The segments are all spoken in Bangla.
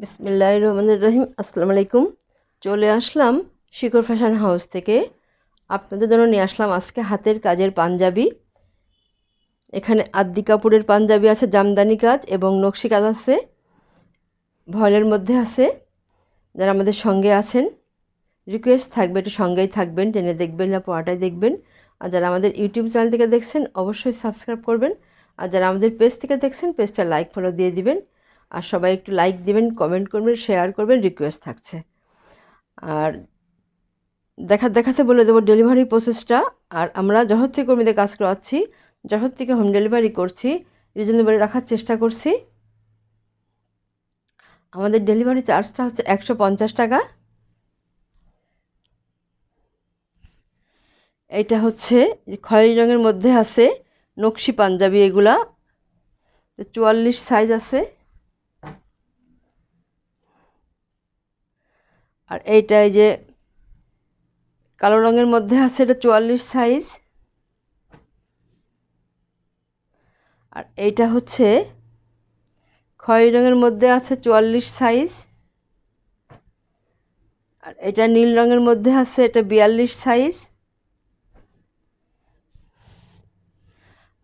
বিসমিল্লাহ রহমান রহিম। আসসালামু আলাইকুম চলে আসলাম শিকর ফ্যাশন হাউস থেকে। আপনাদের জন্য নিয়ে আসলাম আজকে হাতের কাজের পাঞ্জাবি। এখানে আদ্দি কাপড়ের পাঞ্জাবি আছে, জামদানি কাজ এবং নকশি কাজ আছে, ভয়েলের মধ্যে আছে। যারা আমাদের সঙ্গে আছেন রিকোয়েস্ট থাকবে, একটু সঙ্গেই থাকবেন, টেনে দেখবেন না, পড়াটাই দেখবেন। আর যারা আমাদের ইউটিউব চ্যানেল থেকে দেখছেন, অবশ্যই সাবস্ক্রাইব করবেন। আর যারা আমাদের পেজ থেকে দেখছেন পেজটা লাইক ফলো দিয়ে দিবেন। আর সবাই একটু লাইক দিবেন কমেন্ট করবেন শেয়ার করবেন রিকোয়েস্ট থাকছে। আর দেখা, দেখাতে বলে দেবো ডেলিভারি প্রসেসটা আর আমরা যশোর থেকে কর্মীদের কাজ করাচ্ছি যশোর থেকে হোম ডেলিভারি করছি রিজনেবল রাখার চেষ্টা করছি। আমাদের ডেলিভারি চার্জটা হচ্ছে একশো পঞ্চাশ টাকা। এইটা হচ্ছে যে খয়েরি রঙের মধ্যে আছে নকশি পাঞ্জাবি এগুলা। চুয়াল্লিশ সাইজ আছে। আর এইটাই যে কালো রঙের মধ্যে আছে এটা চুয়াল্লিশ সাইজ। আর এইটা হচ্ছে খয়েরি রঙের মধ্যে আছে চুয়াল্লিশ সাইজ। আর এটা নীল রঙের মধ্যে আছে এটা বিয়াল্লিশ সাইজ।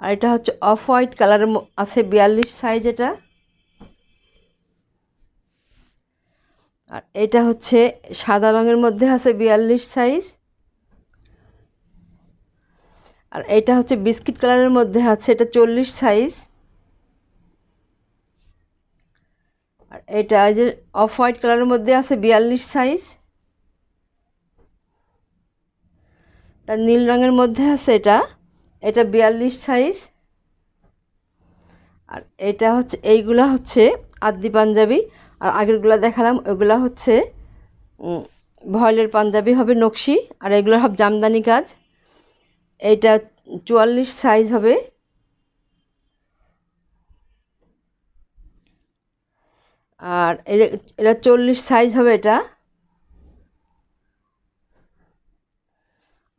আর এটা হচ্ছে অফ হোয়াইট কালারের আছে বিয়াল্লিশ সাইজ এটা। আর এটা হচ্ছে সাদা রঙের মধ্যে আছে বিয়াল্লিশ সাইজ। আর এটা হচ্ছে বিস্কিট কালারের মধ্যে আছে, এটা চল্লিশ সাইজ। আর এটা যে অফ হোয়াইট কালারের মধ্যে আছে বিয়াল্লিশ সাইজ। এটা নীল রঙের মধ্যে আছে এটা এটা বিয়াল্লিশ সাইজ। আর এটা হচ্ছে, এইগুলা হচ্ছে আদি পাঞ্জাবি। আর আগেরগুলো দেখালাম ওইগুলো হচ্ছে ভয়েলের পাঞ্জাবি হবে নকশি, আর এগুলো সব জামদানি কাজ। এইটা চুয়াল্লিশ সাইজ হবে। আর এটা চল্লিশ সাইজ হবে এটা।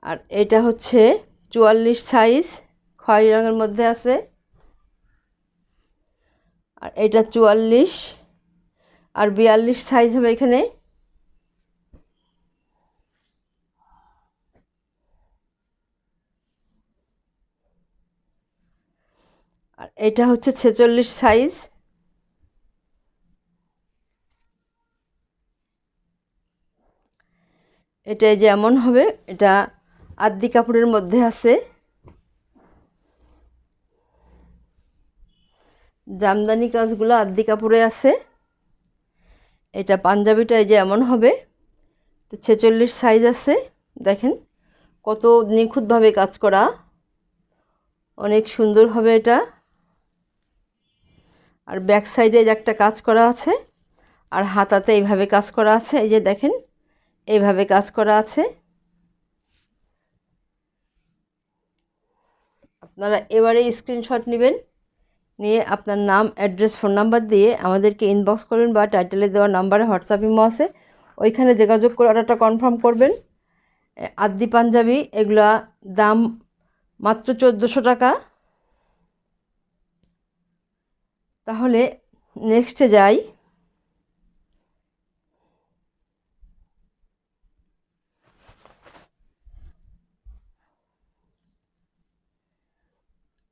আর এটা হচ্ছে চুয়াল্লিশ সাইজ খয়েরি রঙের মধ্যে আছে। আর এটা চুয়াল্লিশ। আর বিয়াল্লিশ সাইজ হবে এখানে। আর এটা হচ্ছে ছেচল্লিশ সাইজ এটা যেমন হবে, এটা আদ্দি কাপড়ের মধ্যে আছে। জামদানি কাজগুলো আদ্দি কাপড়ে আছে। এটা পাঞ্জাবিটা এই যে এমন হবে। ছেচল্লিশ সাইজ আছে, দেখেন। কত নিখুঁতভাবে কাজ করা। অনেক সুন্দর হবে এটা। আর ব্যাক সাইডে একটা কাজ করা আছে, আর হাতাতে এইভাবে কাজ করা আছে, এই যে দেখেন, এইভাবে কাজ করা আছে। আপনারা এবারে স্ক্রিনশট নেবেন। নিয়ে আপনার নাম অ্যাড্রেস ফোন নাম্বার দিয়ে আমাদেরকে ইনবক্স করবেন বা টাইটেলে দেওয়া নাম্বারে হোয়াটসঅ্যাপ ইমো আছে। ওইখানে যোগাযোগ করে অর্ডারটা কনফার্ম করবেন। আদি পাঞ্জাবি, এগুলো দাম মাত্র চোদ্দোশো টাকা। তাহলে নেক্সটে যাই।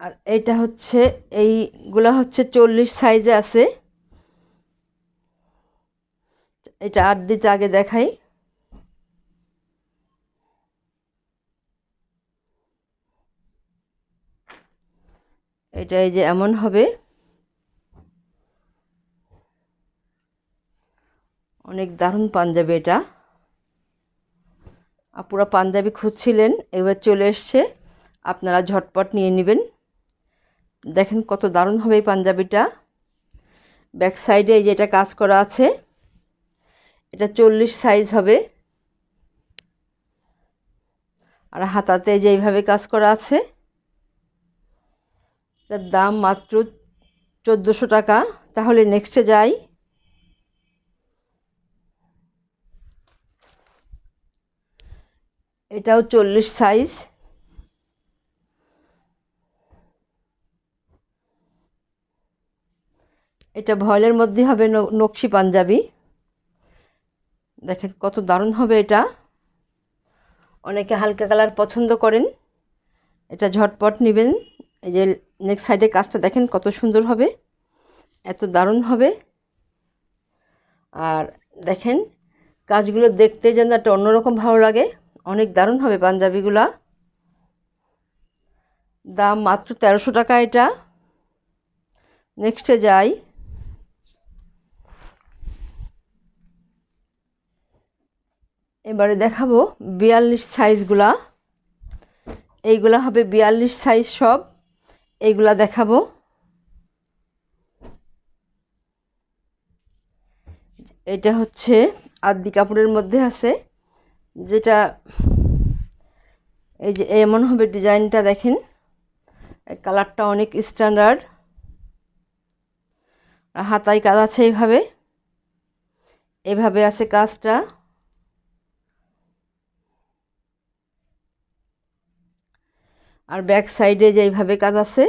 আর এটা হচ্ছে, এইগুলা হচ্ছে চল্লিশ সাইজে আছে। এটা আট দিতে আগে দেখাই। এটা এই যে এমন হবে। অনেক দারুণ পাঞ্জাবি এটা। আপুরা পাঞ্জাবি খুঁজছিলেন, এবার চলে এসছে। আপনারা ঝটপট নিয়ে নেবেন। দেখেন কত দারুণ হবে এই পাঞ্জাবিটা। ব্যাক সাইডে এই যে এটা কাজ করা আছে, এটা চল্লিশ সাইজ হবে। আর হাতাতে যে এইভাবে কাজ করা আছে, এটার দাম মাত্র চোদ্দোশো টাকা। তাহলে নেক্সটে যাই। এটাও চল্লিশ সাইজ এটা ভয়েলের মধ্যে হবে নকশি পাঞ্জাবি। দেখেন কত দারুণ হবে এটা। অনেকে হালকা কালার পছন্দ করেন। এটা ঝটপট নেবেন। এই যে নেক্সট সাইডে কাজটা দেখেন কত সুন্দর হবে। এত দারুণ হবে। আর দেখেন কাজগুলো দেখতে যেন একটা অন্যরকম ভালো লাগে। অনেক দারুণ হবে পাঞ্জাবিগুলা। দাম মাত্র তেরোশো টাকা এটা। নেক্সটে যাই। এবারে দেখাবো বিয়াল্লিশ সাইজগুলা। এইগুলা হবে বিয়াল্লিশ সাইজ সব। এইগুলা দেখাবো। এটা হচ্ছে আদি কাপড়ের মধ্যে আছে। যেটা এই যে এমন হবে ডিজাইনটা দেখেন। কালারটা অনেক স্ট্যান্ডার্ড। হাতায় কাজ আছে এইভাবে। এভাবে আছে কাজটা। আর ব্যাক সাইডে যেইভাবে কাজ আছে,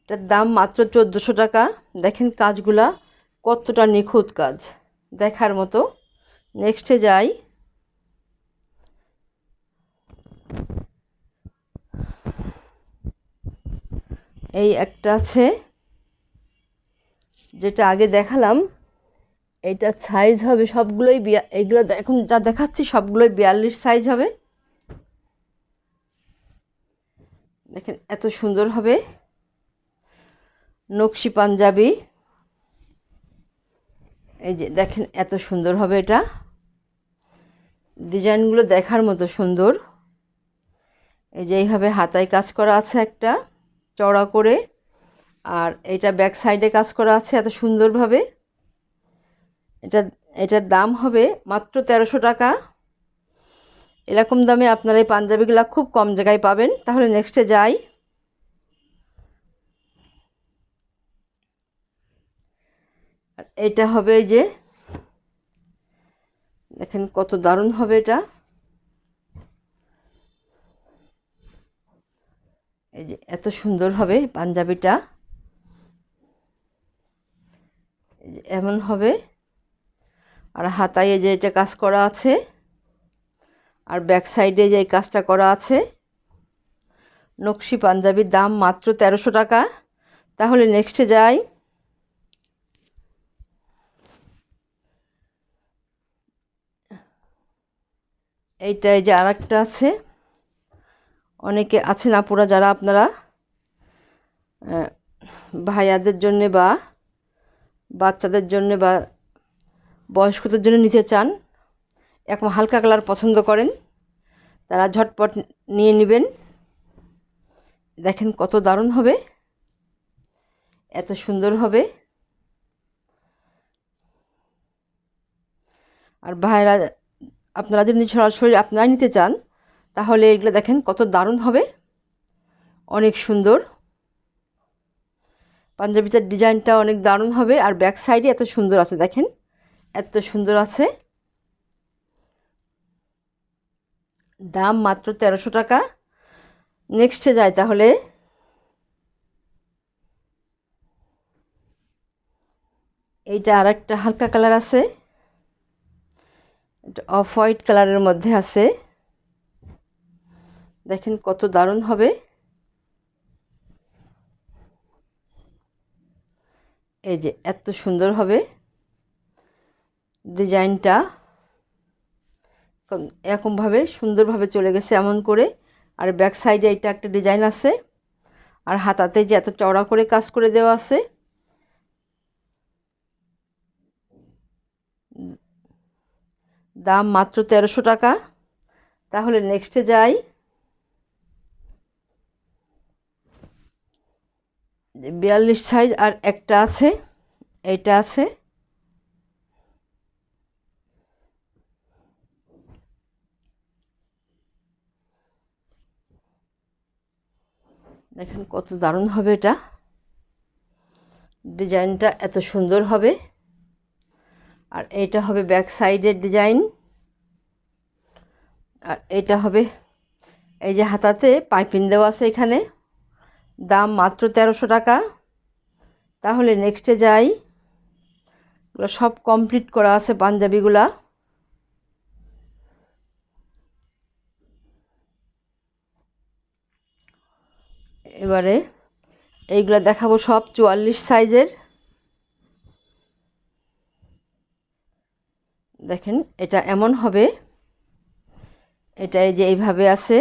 এটার দাম মাত্র চোদ্দোশো টাকা। দেখেন কাজগুলা কতটা নিখুঁত কাজ, দেখার মতো। নেক্সটে যাই। এই একটা আছে, যেটা আগে দেখালাম। এইটা সাইজ হবে সবগুলোই বিয়া এইগুলো এখন যা দেখাচ্ছি সবগুলোই বিয়াল্লিশ সাইজ হবে। দেখেন, এত সুন্দর হবে। নকশি পাঞ্জাবি। এই যে দেখেন, এত সুন্দর হবে এটা। ডিজাইনগুলো দেখার মতো সুন্দর। এই যে এইভাবে হাতায় কাজ করা আছে একটা চড়া করে। আর এটা ব্যাক সাইডে কাজ করা আছে এত সুন্দরভাবে। এটা, এটার দাম হবে মাত্র তেরোশো টাকা। এরকম দামে আপনারা এই পাঞ্জাবিগুলো খুব কম জায়গায় পাবেন। তাহলে নেক্সটে যাই। এটা হবে যে, দেখেন কত দারুণ হবে এটা। এই যে এত সুন্দর হবে পাঞ্জাবিটা। এমন হবে। আর হাতায় যে এটা কাজ করা আছে। আর ব্যাক সাইডে যে কাজটা করা আছে, নকশি পাঞ্জাবির দাম মাত্র তেরোশো টাকা। তাহলে নেক্সটে যাই। এইটাই যে আর একটা আছে। অনেকে আছেন আপুরা যারা আপনারা ভাইয়াদের জন্যে বা বাচ্চাদের জন্যে বা বয়স্কদের জন্য নিতে চান এখন হালকা কালার পছন্দ করেন, তারা ঝটপট নিয়ে নেবেন। দেখেন কত দারুণ হবে, এত সুন্দর হবে। আর ভাইরা, আপনারা যদি সরাসরি আপনারা নিতে চান, তাহলে এগুলো দেখেন কত দারুণ হবে, অনেক সুন্দর। পাঞ্জাবিটার ডিজাইনটা অনেক দারুণ হবে, আর ব্যাক সাইডে এত সুন্দর আছে, দেখেন এত সুন্দর আছে। দাম মাত্র তেরোশো টাকা। নেক্সটে যায় তাহলে। এইটা আর একটা হালকা কালার আছে। এটা অফ হোয়াইট কালারের মধ্যে আছে। দেখেন কত দারুণ হবে। এই যে এত সুন্দর হবে। ডিজাইনটা। এরকমভাবে সুন্দরভাবে চলে গেছে এমন করে। আর ব্যাক সাইডে এটা একটা ডিজাইন আছে। আর হাতাতে যে এত চওড়া করে কাজ করে দেওয়া আছে। দাম মাত্র তেরোশো টাকা। তাহলে নেক্সটে যাই। বিয়াল্লিশ সাইজ আর একটা আছে। এইটা আছে। দেখেন কত দারুণ হবে এটা। ডিজাইনটা এত সুন্দর হবে। আর এটা হবে ব্যাক সাইডের ডিজাইন। আর এটা হবে এই যে হাতাতে পাইপিং দেওয়া আছে এখানে। দাম মাত্র তেরোশো টাকা। তাহলে নেক্সটে যাই। সব কমপ্লিট করা আছে পাঞ্জাবিগুলা। এবারে এইগুলো দেখাবো সব চুয়াল্লিশ সাইজের। দেখেন, এটা এমন হবে। এটা এই যে এইভাবে আছে।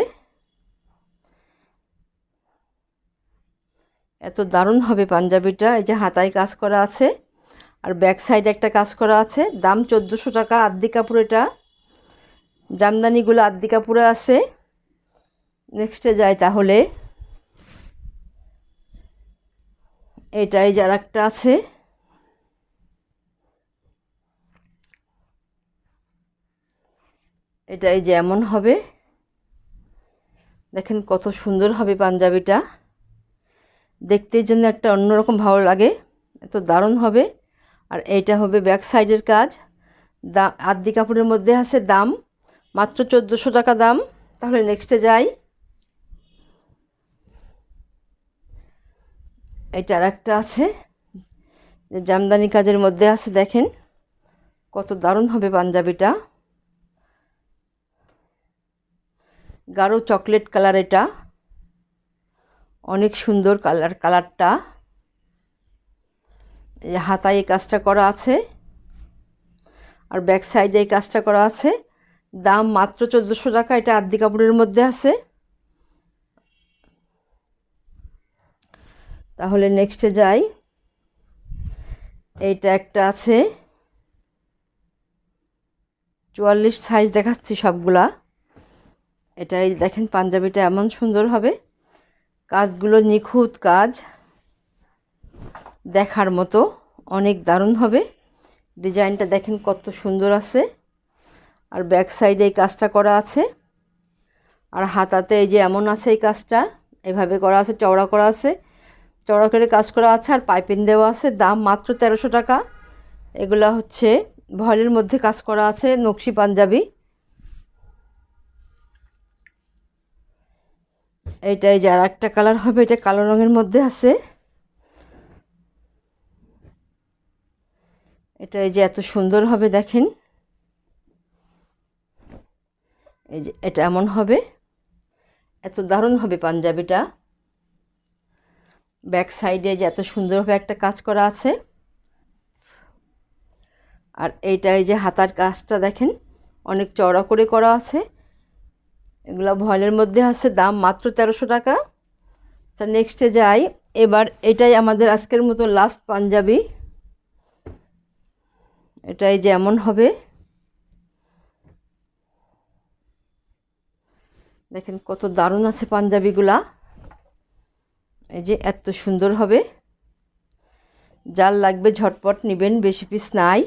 এত দারুণ হবে পাঞ্জাবিটা। এই যে হাতায় কাজ করা আছে। আর ব্যাক সাইডে একটা কাজ করা আছে। দাম চোদ্দোশো টাকা, আদ্দি কাপড় এটা। জামদানিগুলো আদ্দি কাপড়ে আছে। নেক্সটে যাই তাহলে। এটাই যার একটা আছে। এটাই যেমন হবে। দেখেন কত সুন্দর হবে পাঞ্জাবিটা। দেখতে জন্য একটা অন্যরকম ভালো লাগে। এত দারুণ হবে। আর এইটা হবে ব্যাক সাইডের কাজ। দা আদ্দি কাপড়ের মধ্যে আছে দাম। মাত্র চোদ্দোশো টাকা দাম। তাহলে নেক্সটে যাই। এটা আর একটা আছে। যে জামদানি কাজের মধ্যে আছে, দেখেন। কত দারুণ হবে পাঞ্জাবিটা। গাঢ় চকলেট কালার এটা। অনেক সুন্দর কালার, কালারটা। এই হাতায় এই কাজটা করা আছে। আর ব্যাক সাইডে এই কাজটা করা আছে। দাম মাত্র চোদ্দোশো টাকা, এটা আদ্দি কাপড়ের মধ্যে আছে। তাহলে নেক্সটে যাই। এইটা একটা আছে। চুয়াল্লিশ সাইজ দেখাচ্ছি সবগুলা। এটাই দেখেন পাঞ্জাবিটা এমন সুন্দর হবে। কাজগুলো নিখুঁত কাজ। দেখার মতো। অনেক দারুণ হবে। ডিজাইনটা দেখেন কত সুন্দর আছে। আর ব্যাক সাইডে এই কাজটা করা আছে। আর হাতাতে এই যে এমন আছে এই কাজটা। এভাবে করা আছে, চওড়া করা আছে। চওড়া করে কাজ করা আছে আর পাইপিং দেওয়া আছে। দাম মাত্র তেরোশো টাকা। এগুলা হচ্ছে ভয়েলের মধ্যে কাজ করা আছে, নকশি পাঞ্জাবি। এইটাই যে আর একটা কালার হবে, এটা কালো রঙের মধ্যে আছে। এটা এই যে এত সুন্দর হবে, দেখেন। এই যে এটা এমন হবে। এত দারুণ হবে পাঞ্জাবিটা। ব্যাক সাইডে যে এত সুন্দরভাবে একটা কাজ করা আছে। আর এইটা এই যে হাতার কাজটা দেখেন, অনেক চড়া করে করা আছে। এগুলো ভয়েলের মধ্যে আছে, দাম মাত্র তেরোশো টাকা। আচ্ছা নেক্সটে যাই। এবার এটাই আমাদের আজকের মতো লাস্ট পাঞ্জাবি। এটাই যেমন হবে। দেখেন কত দারুণ আছে পাঞ্জাবিগুলা। এই যে এত সুন্দর হবে। যার লাগবে ঝটপট নেবেন, বেশি পিস নাই।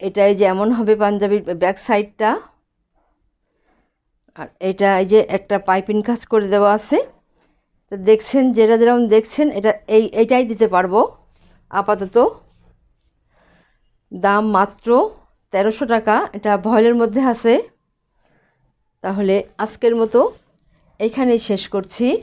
এটাই যেমন হবে পাঞ্জাবির ব্যাক সাইডটা আর এটা এই যে একটা পাইপিং কাজ করে দেওয়া আছে। তো দেখছেন, যেটা যেরকম দেখছেন, এটা এই, এইটাই দিতে পারব। আপাতত। দাম মাত্র তেরোশো টাকা। এটা ভয়েলের মধ্যে আছে। তাহলে আজকের মতো এইখানেই শেষ করছি।